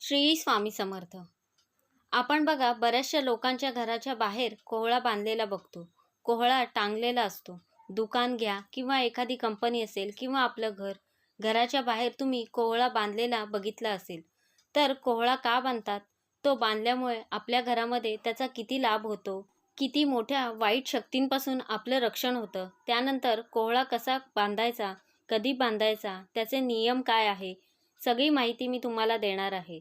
श्री स्वामी समर्थ. आपण बघा बऱ्याचशा लोकांच्या घराच्या बाहेर कोहळा बांधलेला बघतो. कोहळा टांगलेला असतो. दुकान घ्या किंवा एखादी कंपनी असेल किंवा आपलं घर घराच्या बाहेर तुम्ही कोहळा बांधलेला बघितला असेल तर कोहळा का बांधतात? तो बांधल्यामुळे आपल्या घरामध्ये त्याचा किती लाभ होतो? किती मोठ्या वाईट शक्तींपासून आपलं रक्षण होतं? त्यानंतर कोहळा कसा बांधायचा कधी बांधायचा त्याचे नियम काय आहे? सगळी माहिती मी तुम्हाला देणार आहे.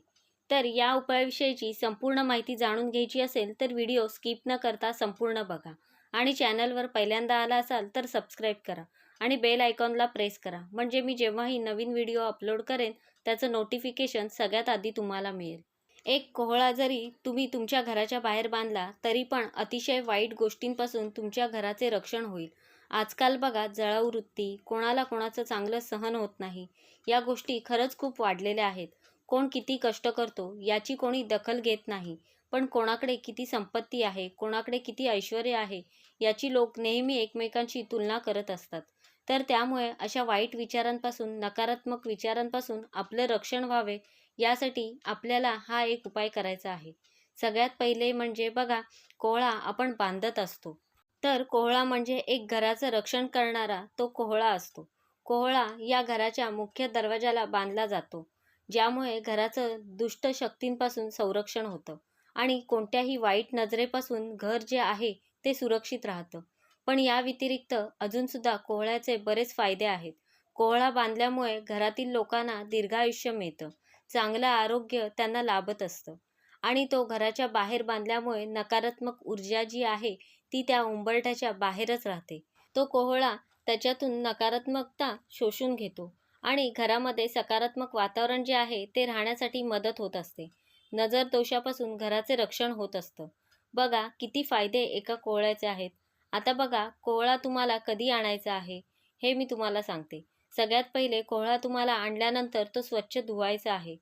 तर या उपायाविषयीची संपूर्ण माहिती जाणून घ्यायची असेल तर व्हिडिओ स्किप न करता संपूर्ण बघा. आणि चॅनलवर पहिल्यांदा आला असाल तर सबस्क्राईब करा आणि बेल आयकॉनला प्रेस करा. म्हणजे मी जेव्हाही नवीन व्हिडिओ अपलोड करेन त्याचं नोटिफिकेशन सगळ्यात आधी तुम्हाला मिळेल. एक कोहळा जरी तुम्ही तुमच्या घराच्या बाहेर बांधला तरी पण अतिशय वाईट गोष्टींपासून तुमच्या घराचे रक्षण होईल. आजकाल बघा जळावृत्ती कोणाला कोणाचं चांगलं सहन होत नाही. या गोष्टी खरंच खूप वाढलेल्या आहेत. कोण किती कष्ट करतो याची कोणी दखल घेत नाही. पण कोणाकडे किती संपत्ती आहे कोणाकडे किती ऐश्वर आहे याची लोक नेहमी एकमेकांशी तुलना करत असतात. तर त्यामुळे अशा वाईट विचारांपासून नकारात्मक विचारांपासून आपलं रक्षण व्हावे यासाठी आपल्याला हा एक उपाय करायचा आहे. सगळ्यात पहिले म्हणजे बघा कोळा आपण बांधत असतो. तर कोहळा म्हणजे एक घराचं रक्षण करणारा तो कोहळा असतो. कोहळा या घराच्या मुख्य दरवाजाला बांधला जातो ज्यामुळे घराचं दुष्ट शक्तींपासून संरक्षण होतं आणि कोणत्याही वाईट नजरेपासून घर जे आहे ते सुरक्षित राहतं. पण या व्यतिरिक्त अजूनसुद्धा कोहळ्याचे बरेच फायदे आहेत. कोहळा बांधल्यामुळे घरातील लोकांना दीर्घायुष्य मिळतं चांगलं आरोग्य त्यांना लाभत असतं. आणि तो घराच्या बाहेर बांधल्यामुळे नकारात्मक ऊर्जा जी आहे ती त्या उंबरठ्याच्या बाहेरच राहते. तो कोहळा त्याच्यातून नकारात्मकता शोषून घेतो आणि घरामध्ये सकारात्मक वातावरण जे आहे ते राहण्यासाठी मदत होत असते. नजर दोषापासून घराचे रक्षण होत असतं. बघा किती फायदे एका कोहळ्याचे आहेत. आता बघा कोहळा तुम्हाला कधी आणायचा आहे हे मी तुम्हाला सांगते. सगळ्यात पहिले कोहळा तुम्हाला आणल्यानंतर तो स्वच्छ धुवायचा आहे.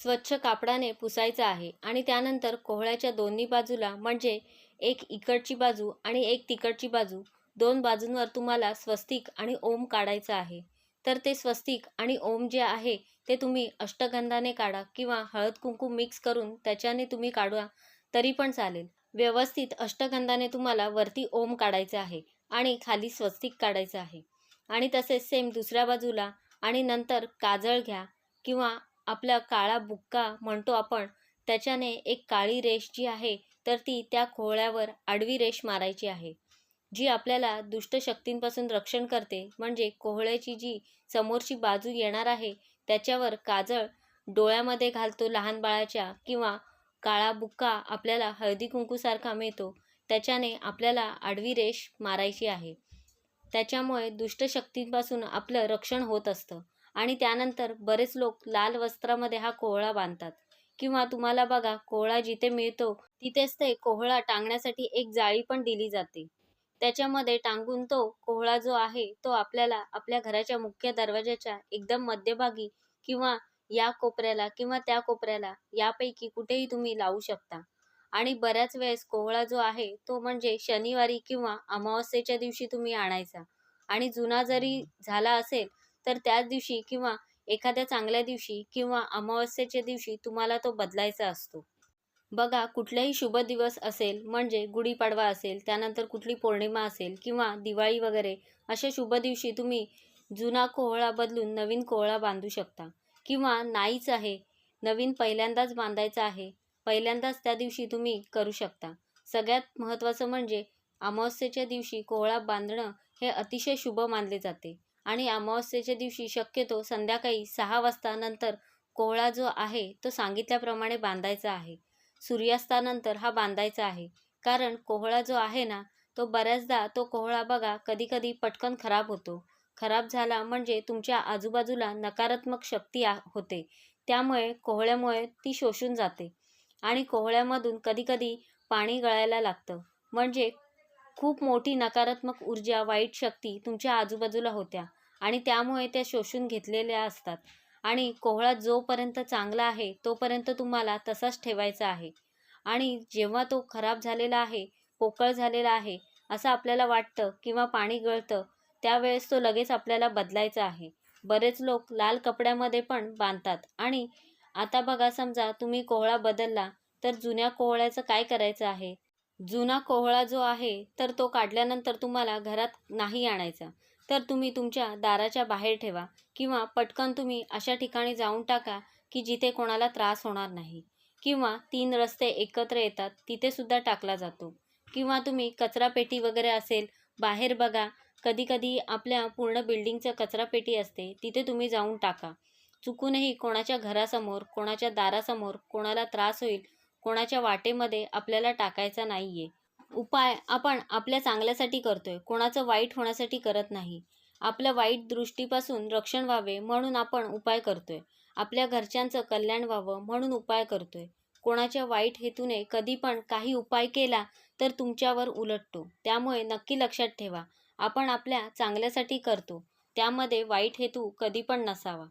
स्वच्छ कापडाने पुसायचं आहे आणि त्यानंतर कोहळ्याच्या दोन्ही बाजूला म्हणजे एक इकडची बाजू आणि एक तिकडची बाजू दोन बाजूंवर तुम्हाला स्वस्तिक आणि ओम काढायचं आहे. तर ते स्वस्तिक आणि ओम जे आहे ते तुम्ही अष्टगंधाने काढा किंवा हळद कुंकू मिक्स करून त्याच्याने तुम्ही काढा तरी पण चालेल. व्यवस्थित अष्टगंधाने तुम्हाला वरती ओम काढायचं आहे आणि खाली स्वस्तिक काढायचं आहे. आणि तसेच सेम दुसऱ्या बाजूला आणि नंतर काजळ घ्या किंवा आपला काळा बुक्का म्हणतो आपण त्याच्याने एक काळी रेष जी आहे तर ती त्या खोळ्यावर आडवी रेष मारायची आहे. जी आपल्याला दुष्ट शक्तींपासून रक्षण करते म्हणजे कोहळ्याची जी समोरची बाजू येणार आहे त्याच्यावर काजळ डोळ्यामध्ये घालतो लहान बाळाच्या किंवा काळा बुक्का आपल्याला हळदी कुंकूसारखा मिळतो त्याच्याने आपल्याला आडवी रेष मारायची आहे. त्याच्यामुळे दुष्ट शक्तींपासून आपलं रक्षण होत असतं. आणि त्यानंतर बरेच लोक लाल वस्त्रामध्ये हा कोहळा बांधतात. किंवा तुम्हाला बघा कोहळा जिथे मिळतो तिथेच ते कोहळा टांगण्यासाठी एक जाळी पण दिली जाते. त्याच्यामध्ये टांगून तो कोहळा जो आहे तो आपल्याला आपल्या घराच्या मुख्य दरवाजाच्या एकदम मध्यभागी किंवा या कोपऱ्याला किंवा त्या कोपऱ्याला यापैकी कुठेही तुम्ही लावू शकता. आणि बऱ्याच वेळेस कोहळा जो आहे तो म्हणजे शनिवारी किंवा अमावस्येच्या दिवशी तुम्ही आणायचा. आणि जुना जरी झाला असेल तर त्याच दिवशी किंवा एखाद्या चांगल्या दिवशी किंवा अमावस्येच्या दिवशी तुम्हाला तो बदलायचा असतो. बघा कुठलाही शुभ दिवस असेल म्हणजे गुढीपाडवा असेल त्यानंतर कुठली पौर्णिमा असेल किंवा दिवाळी वगैरे अशा शुभ दिवशी तुम्ही जुना कोहळा बदलून नवीन कोहळा बांधू शकता. किंवा नाहीच आहे नवीन पहिल्यांदाच बांधायचा आहे पहिल्यांदाच त्या दिवशी तुम्ही करू शकता. सगळ्यात महत्त्वाचं म्हणजे अमावस्येच्या दिवशी कोहळा बांधणं हे अतिशय शुभ मानले जाते. आणि अमावस्येच्या दिवशी शक्यतो संध्याकाळी सहा वाजता नंतर कोहळा जो आहे तो सांगितल्याप्रमाणे बांधायचा आहे. सूर्यास्तानंतर हा बांधायचा आहे. कारण कोहळा जो आहे ना तो बऱ्याचदा तो कोहळा बघा कधीकधी पटकन खराब होतो. खराब झाला म्हणजे तुमच्या आजूबाजूला नकारात्मक शक्ती आ होते. त्यामुळे कोहळ्यामुळे ती शोषून जाते. आणि कोहळ्यामधून कधीकधी पाणी गळायला लागतं. म्हणजे खूप मोठी नकारात्मक ऊर्जा वाईट शक्ती तुमच्या आजूबाजूला होत्या. आणि त्यामुळे त्या शोषून घेतलेल्या असतात. आणि कोहळा जोपर्यंत चांगला आहे तोपर्यंत तुम्हाला तसाच ठेवायचा आहे. आणि जेव्हा तो खराब झालेला आहे पोकळ झालेला आहे असं आपल्याला वाटतं किंवा पाणी गळतं त्यावेळेस तो लगेच आपल्याला बदलायचा आहे. बरेच लोक लाल कपड्यामध्ये पण बांधतात. आणि आता बघा समजा तुम्ही कोहळा बदलला तर जुन्या कोहळ्याचं काय करायचं आहे? जुना कोहळा जो आहे तर तो काढल्यानंतर तुम्हाला घरात नाही आणायचा. तर तुम्ही तुमच्या दाराच्या बाहेर ठेवा किंवा पटकन तुम्ही अशा ठिकाणी जाऊन टाका की जिथे कोणाला त्रास होणार नाही. किंवा तीन रस्ते एकत्र येतात तिथेसुद्धा टाकला जातो. किंवा तुम्ही कचरापेटी वगैरे असेल बाहेर बघा कधीकधी आपल्या पूर्ण बिल्डिंगचं कचरापेटी असते तिथे तुम्ही जाऊन टाका. चुकूनही कोणाच्या घरासमोर कोणाच्या दारासमोर कोणाला त्रास होईल कोणाच्या वाटेमध्ये आपल्याला टाकायचा नाही आहे उपाय आपण आपल्या चांगल्यासाठी करतोय कोणाचं वाईट होण्यासाठी करत नाही. आपल्या वाईट दृष्टीपासून रक्षण व्हावे म्हणून आपण उपाय करतोय. आपल्या घरच्यांचं कल्याण व्हावं म्हणून उपाय करतोय. कोणाच्या वाईट हेतूने कधी पण काही उपाय केला तर तुमच्यावर उलटतो. त्यामुळे नक्की लक्षात ठेवा आपण आपल्या चांगल्यासाठी करतो. त्यामध्ये वाईट हेतू कधी पण नसावा.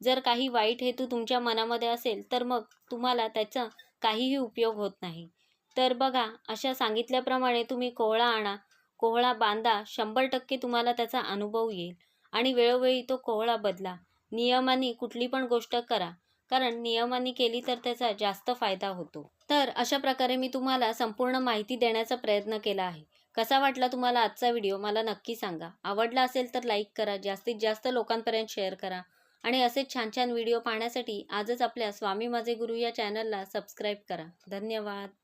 जर काही वाईट हेतू तुमच्या मनामध्ये असेल तर मग तुम्हाला त्याचा काहीही उपयोग होत नाही. तर बघा अशा सांगितल्याप्रमाणे तुम्ही कोहळा आणा. कोहळा बांधा शंभर टक्के तुम्हाला त्याचा अनुभव येईल. आणि वेळोवेळी तो कोहळा बदला. नियमाने कुठली पण गोष्ट करा. कारण नियमाने केली तर त्याचा जास्त फायदा होतो. तर अशा प्रकारे मी तुम्हाला संपूर्ण माहिती देण्याचा प्रयत्न केला आहे. कसा वाटला तुम्हाला आजचा व्हिडिओ मला नक्की सांगा. आवडला असेल तर लाईक करा जास्तीत जास्त लोकांपर्यंत शेअर करा. आणि असेच छान छान व्हिडिओ पाहण्यासाठी आजच आपल्या स्वामी माझे गुरु या चॅनलला सबस्क्राईब करा. धन्यवाद.